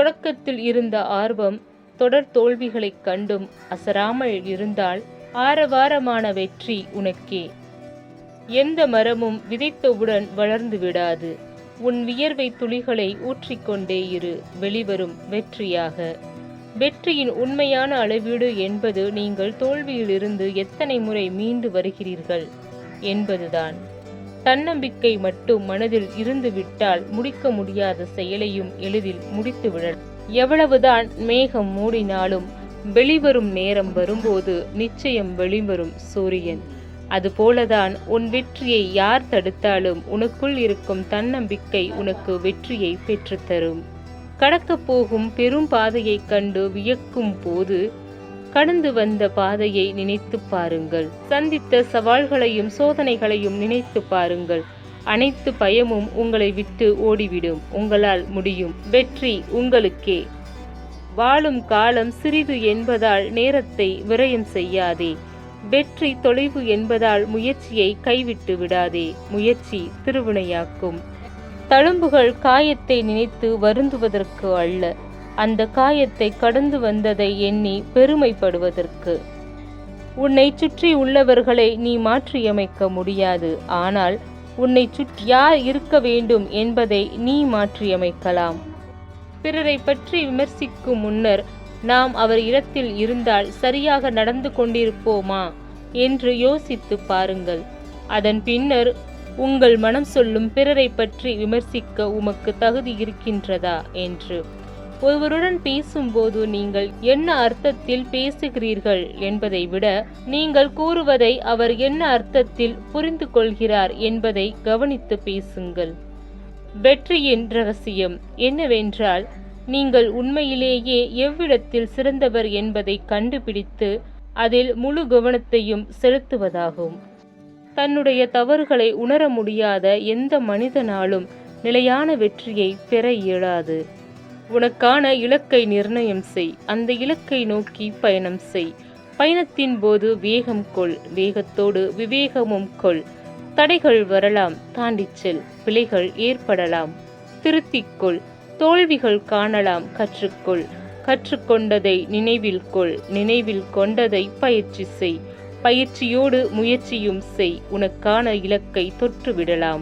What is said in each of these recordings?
தொடக்கத்தில் இருந்த ஆர்வம் தொடர் தோல்விகளைக் கண்டும் அசராமல் இருந்தால் ஆரவாரமான வெற்றி உனக்கே. எந்த மரமும் விதைத்தவுடன் வளர்ந்து விடாது. உன் வியர்வை துளிகளை ஊற்றிக்கொண்டே இரு. வெளிவரும் வெற்றியாக. வெற்றியின் உண்மையான அளவீடு என்பது நீங்கள் தோல்வியிலிருந்து எத்தனை முறை மீண்டு வருகிறீர்கள் என்பதுதான். தன்னம்பிக்கை மட்டும் மனதில் இருந்துவிட்டால் முடிக்க முடியாத செயலையும் எளிதில் முடித்துவிட எவ்வளவுதான் மேகம் மூடினாலும் வெளிவரும் நேரம் வரும்போது நிச்சயம் வெளிவரும் சூரியன். அதுபோலதான் உன் வெற்றியை யார் தடுத்தாலும் உனக்குள் இருக்கும் தன்னம்பிக்கை உனக்கு வெற்றியை பெற்றுத்தரும். கடக்கப் போகும் பெரும் பாதையைக் கண்டு வியக்கும் போது கடந்து வந்த பாதையை நினைத்து பாருங்கள். சந்தித்த சவால்களையும் சோதனைகளையும் நினைத்து பாருங்கள். அனைத்து பயமும் உங்களை விட்டு ஓடிவிடும். உங்களால் முடியும். வெற்றி உங்களுக்கே. வாழும் காலம் சிறிது என்பதால் நேரத்தை விரயம் செய்யாதே. வெற்றி தொலைவு என்பதால் முயற்சியை கைவிட்டு விடாதே. முயற்சி திருவினையாக்கும். தழும்புகள் காயத்தை நினைத்து வருந்துவதற்கு அல்ல. அந்த காயத்தை கடந்து வந்ததை எண்ணி பெருமைப்படுவதற்கு. உன்னை சுற்றி உள்ளவர்களை நீ மாற்றியமைக்க முடியாது ஆனால் உன்னை சுற்றி யார் இருக்க வேண்டும் என்பதை நீ மாற்றியமைக்கலாம். பிறரை பற்றி விமர்சிக்கும் முன்னர் நாம் அவர் இடத்தில் இருந்தால் சரியாக நடந்து கொண்டிருப்போமா என்று யோசித்து பாருங்கள். அதன் பின்னர் உங்கள் மனம் சொல்லும் பிறரை பற்றி விமர்சிக்க உமக்கு தகுதி இருக்கின்றதா? என்று. ஒருவருடன் பேசும்போது நீங்கள் என்ன அர்த்தத்தில் பேசுகிறீர்கள் என்பதை விட நீங்கள் கூறுவதை அவர் என்ன அர்த்தத்தில் புரிந்து கொள்கிறார் என்பதை கவனித்து பேசுங்கள். வெற்றியின் ரகசியம் என்னவென்றால் நீங்கள் உண்மையிலேயே எவ்விடத்தில் சிறந்தவர் என்பதை கண்டுபிடித்து அதில் முழு கவனத்தையும் செலுத்துவதாகும். தன்னுடைய தவறுகளை உணர முடியாத எந்த மனிதனாலும் நிலையான வெற்றியை பெற இயலாது. உனக்கான இலக்கை நிர்ணயம் செய். அந்த இலக்கை நோக்கி பயணம் செய். பயணத்தின் போது வேகம் கொள். வேகத்தோடு விவேகமும் கொள். தடைகள் வரலாம். தாண்டிச் செல். பிழைகள் ஏற்படலாம். திருத்திக்கொள் தோல்விகள் காணலாம். கற்றுக்கொள். கற்றுக்கொண்டதை நினைவில் கொள். நினைவில் கொண்டதை பயிற்சி செய். பயிற்சியோடு முயற்சியும் செய். உனக்கான இலக்கை தொற்றுவிடலாம்.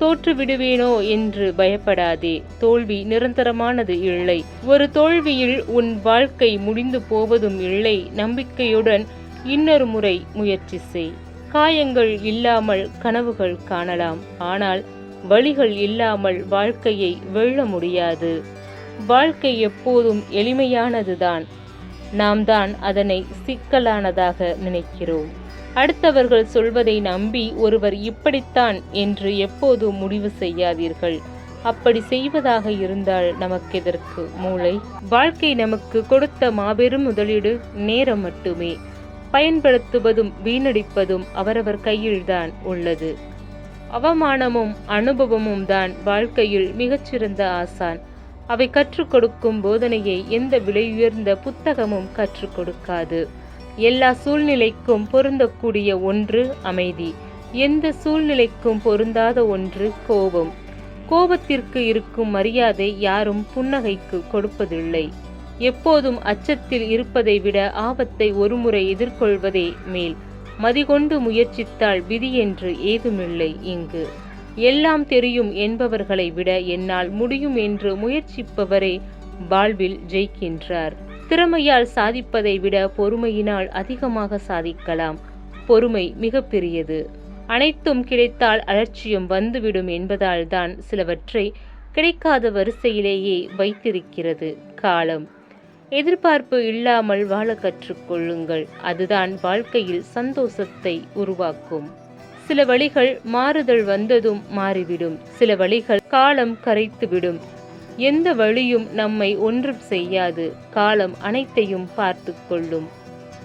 தோற்றுவிடுவேனோ என்று பயப்படாதே. தோல்வி நிரந்தரமானது இல்லை. ஒரு தோல்வியில் உன் வாழ்க்கை முடிந்து போவதும் இல்லை. நம்பிக்கையுடன் இன்னொரு முறை முயற்சி செய். காயங்கள் இல்லாமல் கனவுகள் காணலாம். ஆனால் வழிகள் இல்லாமல் வாழ்க்கையை வெல்ல முடியாது. வாழ்க்கை எப்போதும் எளிமையானதுதான். நாம் தான் அதனை சிக்கலானதாக நினைக்கிறோம். அடுத்தவர்கள் சொல்வதை நம்பி ஒருவர் இப்படித்தான் என்று எப்போதும் முடிவு செய்யாதீர்கள். அப்படி செய்வதாக இருந்தால் நமக்கெதற்கு மூளை? வாழ்க்கை நமக்கு கொடுத்த மாபெரும் முதலீடு நேரம் மட்டுமே. பயன்படுத்துவதும் வீணடிப்பதும் அவரவர் கையில்தான் உள்ளது. அவமானமும் அனுபவமும் தான் வாழ்க்கையில் மிகச்சிறந்த ஆசான். அவை கற்றுக் கொடுக்கும் போதனையை எந்த விலையுயர்ந்த புத்தகமும் கற்றுக் கொடுக்காது. எல்லா சூழ்நிலைக்கும் பொருந்தக்கூடிய ஒன்று அமைதி. எந்த சூழ்நிலைக்கும் பொருந்தாத ஒன்று கோபம். கோபத்திற்கு இருக்கும் மரியாதை யாரும் புன்னகைக்கு கொடுப்பதில்லை. எப்போதும் அச்சத்தில் இருப்பதை விட ஆபத்தை ஒருமுறை எதிர்கொள்வதே மேல். மதிகொண்டு முயற்சித்தால் விதி என்று ஏதுமில்லை இங்கு. எல்லாம் தெரியும் என்பவர்களை விட என்னால் முடியும் என்று முயற்சிப்பவரே வாழ்வில் ஜெயிக்கின்றார். திறமையால் சாதிப்பதை விட பொறுமையினால் அதிகமாக சாதிக்கலாம். பொறுமை மிக பெரியது அனைத்தும் கிடைத்தால் அலட்சியம் வந்துவிடும் என்பதால் தான் சிலவற்றை கிடைக்காத வரிசையிலேயே வைத்திருக்கிறது காலம். எதிர்பார்ப்பு இல்லாமல் வாழ கற்றுக்கொள்ளுங்கள். அதுதான் வாழ்க்கையில் சந்தோஷத்தை உருவாக்கும். சில வழிகள் மாறுதல் வந்ததும் மாறிவிடும். சில வழிகள் காலம் கரைத்துவிடும். எந்த வழியும் நம்மை ஒன்றும் செய்யாது. காலம் அனைத்தையும் பார்த்து கொள்ளும்.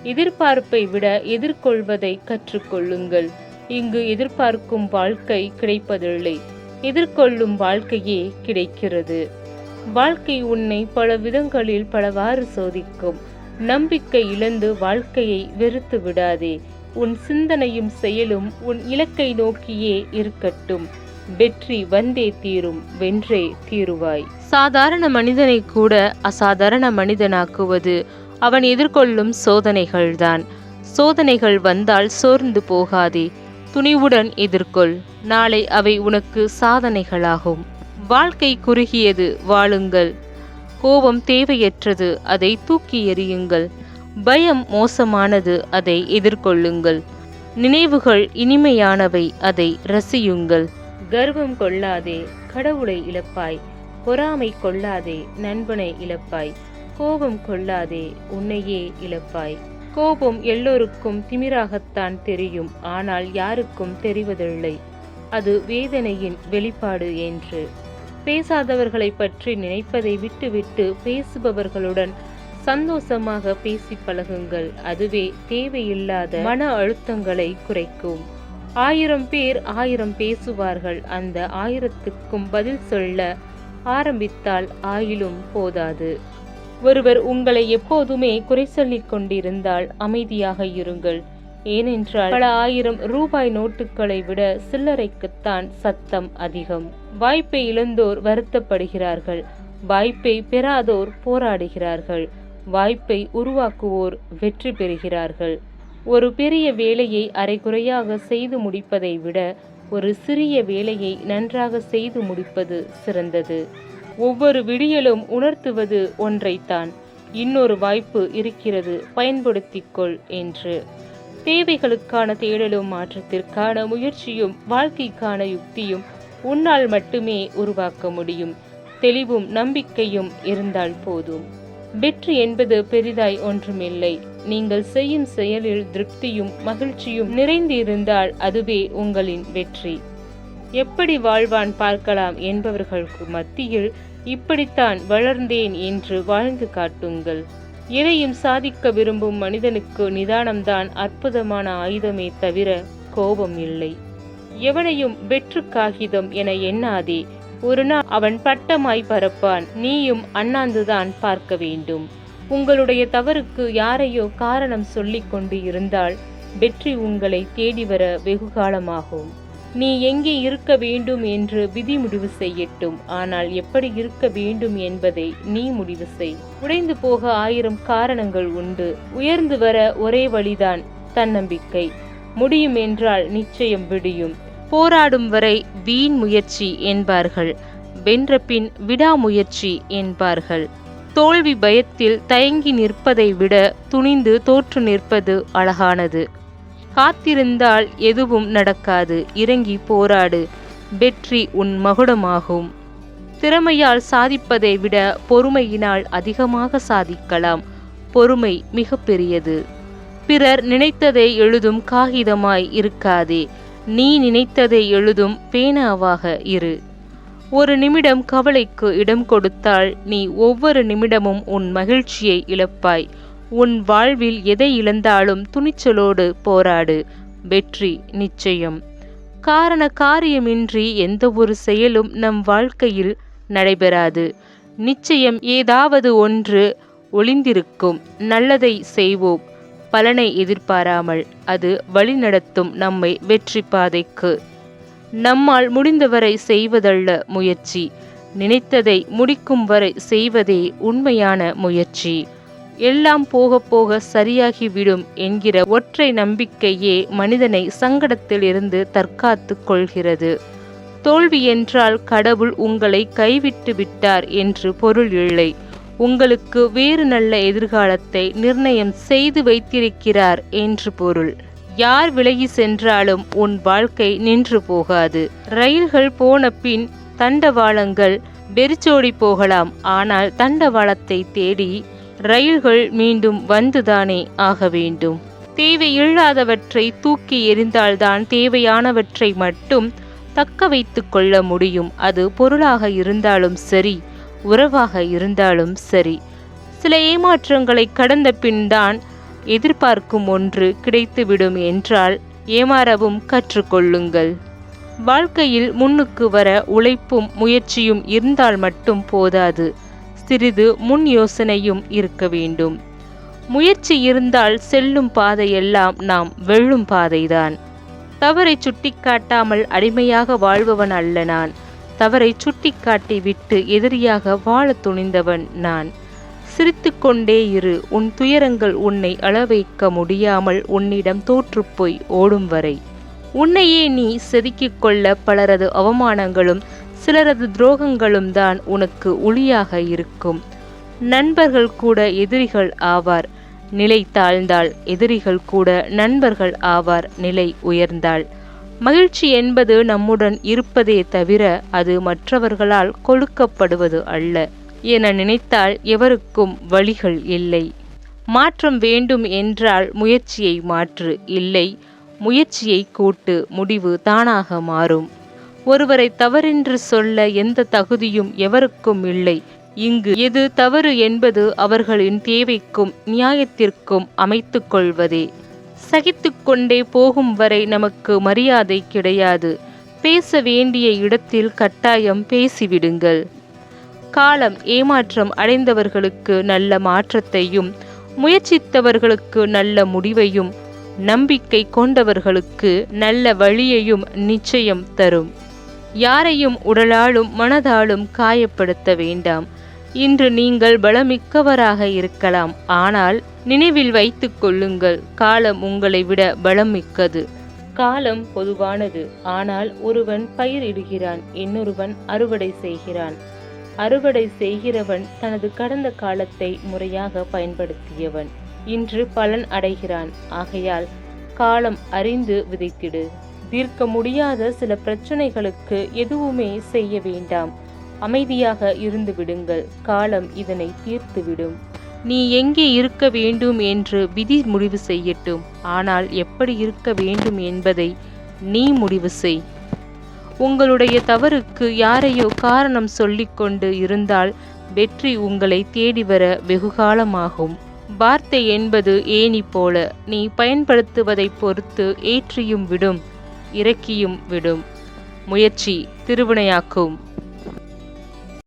எதிர்பார்ப்பை விட எதிர்கொள்வதை கற்றுக்கொள்ளுங்கள். இங்கு எதிர்பார்க்கும் வாழ்க்கை கிடைப்பதில்லை. எதிர்கொள்ளும் வாழ்க்கையே கிடைக்கிறது. வாழ்க்கை உன்னை பல விதங்களில் பலவாறு சோதிக்கும். நம்பிக்கை இழந்து வாழ்க்கையை வெறுத்து விடாதே. உன் சிந்தனையும் செயலும் உன் இலக்கை நோக்கியே இருக்கட்டும். வெற்றி வந்தே தீரும் வென்றே தீருவாய். சாதாரண மனிதனை கூட அசாதாரண மனிதனாக்குவது அவன் எதிர்கொள்ளும் சோதனைகள்தான். சோதனைகள் வந்தால் சோர்ந்து போகாதே துணிவுடன் எதிர்கொள் நாளை அவை உனக்கு சாதனைகளாகும். வாழ்க்கை குறுகியது வாழுங்கள். கோபம் தேவையற்றது அதை தூக்கி எறியுங்கள். பயம் மோசமானது அதை எதிர்கொள்ளுங்கள். நினைவுகள் இனிமையானவை அதை ரசியுங்கள். கர்வம் கொள்ளாதே கடவுளை இழப்பாய். பொறாமை கொள்ளாதே நண்பனை இழப்பாய். கோபம் கொள்ளாதே உன்னையே இழப்பாய். கோபம் எல்லோருக்கும் திமிராகத்தான் தெரியும் ஆனால் யாருக்கும் தெரிவதில்லை. அது வேதனையின் வெளிப்பாடு என்று. பேசாதவர்களை பற்றி நினைப்பதை விட்டுவிட்டு பேசுபவர்களுடன் சந்தோஷமாக பேசி பழகுங்கள். அதுவே தேவையில்லாத மன அழுத்தங்களை குறைக்கும். ஆயிரம் பேர் ஆயிரம் பேசுவார்கள். அந்த ஆயிரத்துக்கும் பதில் சொல்ல ஆரம்பித்தால் ஆயிலும் போதாது. ஒருவர் உங்களை எப்போதுமே குறை சொல்லிக் கொண்டிருந்தால் அமைதியாக இருங்கள். ஏனென்றால் பல ஆயிரம் ரூபாய் நோட்டுகளை விட சில்லறைக்குத்தான் சத்தம் அதிகம். வாய்ப்பை இழந்தோர் வருத்தப்படுகிறார்கள். வாய்ப்பை பெறாதோர் போராடுகிறார்கள். வாய்ப்பை உருவாக்குவோர் வெற்றி பெறுகிறார்கள். ஒரு பெரிய வேலையை அரைகுறையாக செய்து முடிப்பதை விட ஒரு சிறிய வேலையை நன்றாக செய்து முடிப்பது சிறந்தது. ஒவ்வொரு விடியலும் உணர்த்துவது ஒன்றைத்தான். இன்னொரு வாய்ப்பு இருக்கிறது பயன்படுத்திக்கொள் என்று. தேவைகளுக்கான தேடலும் மாற்றத்திற்கான முயற்சியும் வாழ்க்கைக்கான யுக்தியும் உன்னால் மட்டுமே உருவாக்க முடியும். தெளிவும் நம்பிக்கையும் இருந்தால் போதும். வெற்றி என்பது பெரிதாய் ஒன்றுமில்லை. நீங்கள் செய்யும் செயலில் திருப்தியும் மகிழ்ச்சியும் நிறைந்திருந்தால் அதுவே உங்களின் வெற்றி. எப்படி வாழ்வான் பார்க்கலாம் என்பவர்களுக்கு மத்தியில் இப்படித்தான் வளர்ந்தேன் என்று வாழ்ந்து காட்டுங்கள். எதையும் சாதிக்க விரும்பும் மனிதனுக்கு நிதானம்தான் அற்புதமான ஆயுதமே தவிர கோபம் இல்லை. எவனையும் வெற்று காகிதம் என எண்ணாதே. ஒரு நாள் அவன் பட்டமாய் பறப்பான். நீயும் அண்ணாந்துதான் பார்க்க வேண்டும். உங்களுடைய தவறுக்கு யாரையோ காரணம் சொல்லிக் கொண்டு இருந்தால் வெற்றி உங்களை தேடி வர வெகு காலமாகும் நீ எங்கே இருக்க வேண்டும் என்று விதி முடிவு செய்யட்டும். ஆனால் எப்படி இருக்க வேண்டும் என்பதை நீ முடிவு செய். உடைந்து போக ஆயிரம் காரணங்கள் உண்டு. உயர்ந்து வர ஒரே வழிதான் தன்னம்பிக்கை. முடியும் என்றால் நிச்சயம் விடியும். போராடும் வரை வீண் முயற்சி என்பார்கள். வென்ற பின் விடாமுயற்சி என்பார்கள். தோல்வி பயத்தில் தயங்கி நிற்பதை விட துணிந்து தோற்று நிற்பது அழகானது. காத்திருந்தால் எதுவும் நடக்காது. இறங்கி போராடு. வெற்றி உன் மகுடமாகும். திறமையால் சாதிப்பதை விட பொறுமையினால் அதிகமாக சாதிக்கலாம். பொறுமை மிக பெரியது. பிறர் நினைத்ததை எழுதும் காகிதமாய் இருக்காதே. நீ நினைத்ததை எழுதும் பேனாவாக இரு. ஒரு நிமிடம் கவலைக்கு இடம் கொடுத்தால் நீ ஒவ்வொரு நிமிடமும் உன் மகிழ்ச்சியை இழப்பாய். உன் வாழ்வில் எதை இழந்தாலும் துணிச்சலோடு போராடு. வெற்றி நிச்சயம். காரண காரியமின்றி எந்த ஒரு செயலும் நம் வாழ்க்கையில் நடைபெறாது. நிச்சயம் ஏதாவது ஒன்று ஒளிந்திருக்கும். நல்லதை செய்வோம். பலனை எதிர்பாராமல். அது வழிநடத்தும் நம்மை வெற்றி பாதைக்கு. நம்மால் முடிந்தவரை செய்வதல்ல முயற்சி. நினைத்ததை முடிக்கும் வரை செய்வதே உண்மையான முயற்சி. எல்லாம் போக போக சரியாகிவிடும் என்கிற ஒற்றை நம்பிக்கையே மனிதனை சங்கடத்திலிருந்து தற்காத்து கொள்கிறது. தோல்வி என்றால் கடவுள் உங்களை கைவிட்டு விட்டார் என்று பொருள் இல்லை. உங்களுக்கு வேறு நல்ல எதிர்காலத்தை நிர்ணயம் செய்து வைத்திருக்கிறார் என்று பொருள். யார் விலகி சென்றாலும் உன் வாழ்க்கை நின்று போகாது. ரயில்கள் போன பின் தண்டவாளங்கள் வெறிச்சோடி போகலாம். ஆனால் தண்டவாளத்தை தேடி ரயில்கள் மீண்டும் வந்துதானே ஆக வேண்டும். தேவையில்லாதவற்றை தூக்கி எறிந்தால்தான் தேவையானவற்றை மட்டும் தக்க வைத்து கொள்ள முடியும். அது பொருளாக இருந்தாலும் சரி உறவாக இருந்தாலும் சரி. சில ஏமாற்றங்களை கடந்த பின் தான் எதிர்பார்க்கும் ஒன்று கிடைத்துவிடும் என்றால் ஏமாறவும் கற்றுக்கொள்ளுங்கள். வாழ்க்கையில் முன்னுக்கு வர உழைப்பும் முயற்சியும் இருந்தால் மட்டும் போதாது. சிறிது முன் யோசனையும் இருக்க வேண்டும். முயற்சி இருந்தால் செல்லும் பாதையெல்லாம் நாம் வெல்லும் பாதைதான். தவறை சுட்டிக்காட்டாமல் அடிமையாக வாழ்பவன் அல்ல நான். தவறை சுட்டிக்காட்டி விட்டு எதிரியாக வாழத் துணிந்தவன் நான். சிரித்துக்கொண்டே இரு. உன் துயரங்கள் உன்னை அளவைக்க முடியாமல் உன்னிடம் தோற்றுப்போய் ஓடும் வரை. உன்னையே நீ செதுக்கிக் கொள்ள பலரது அவமானங்களும் சிலரது துரோகங்களும் தான் உனக்கு ஒளியாக இருக்கும். நண்பர்கள் கூட எதிரிகள் ஆவார். நிலை தாழ்ந்தால் எதிரிகள் கூட நண்பர்கள் ஆவார். நிலை உயர்ந்தாள் மகிழ்ச்சி என்பது நம்முடன் இருப்பதே தவிர அது மற்றவர்களால் கொடுக்கப்படுவது அல்ல. என நினைத்தால் எவருக்கும் வழிகள் இல்லை. மாற்றம் வேண்டும் என்றால் முயற்சியை மாற்று இல்லை முயற்சியை கூட்டு முடிவு தானாக மாறும். ஒருவரை தவறென்று சொல்ல எந்த தகுதியும் எவருக்கும் இல்லை. இங்கு எது தவறு என்பது அவர்களின் தேவைக்கும் நியாயத்திற்கும் அமைத்து கொள்வதே. சகித்து கொண்டே போகும் வரை நமக்கு மரியாதை கிடையாது. பேச வேண்டிய இடத்தில் கட்டாயம் பேசிவிடுங்கள். காலம் ஏமாற்றம் அடைந்தவர்களுக்கு நல்ல மாற்றத்தையும் முயற்சித்தவர்களுக்கு நல்ல முடிவையும் நம்பிக்கை கொண்டவர்களுக்கு நல்ல வழியையும் நிச்சயம் தரும். யாரையும் உடலாலும் மனதாலும் காயப்படுத்த வேண்டாம். இன்று நீங்கள் பலமிக்கவராக இருக்கலாம். ஆனால் நினைவில் வைத்துக் கொள்ளுங்கள் காலம் உங்களை விட பலம் மிக்கது காலம் பொதுவானது. ஆனால் ஒருவன் பயிரிடுகிறான் இன்னொருவன் அறுவடை செய்கிறான். அறுவடை செய்கிறவன் தனது கடந்த காலத்தை முறையாக பயன்படுத்தியவன். இன்று பலன் அடைகிறான். ஆகையால் காலம் அறிந்து விதைத்திடு. தீர்க்க முடியாத சில பிரச்சனைகளுக்கு எதுவுமே செய்ய வேண்டாம். அமைதியாக இருந்து விடுங்கள். காலம் இதனை தீர்த்துவிடும் நீ எங்கே இருக்க வேண்டும் என்று விதி முடிவு செய்யட்டும். ஆனால் எப்படி இருக்க வேண்டும் என்பதை நீ முடிவு செய். உங்களுடைய தவறுக்கு யாரையோ காரணம் சொல்லிக்கொண்டு இருந்தால் வெற்றி உங்களை தேடி வர வெகுகாலமாகும். வார்த்தை என்பது ஏணி போல நீ பயன்படுத்துவதைப் பொறுத்து ஏற்றியும் விடும் இறக்கியும் விடும். முயற்சி திருவினையாக்கும்.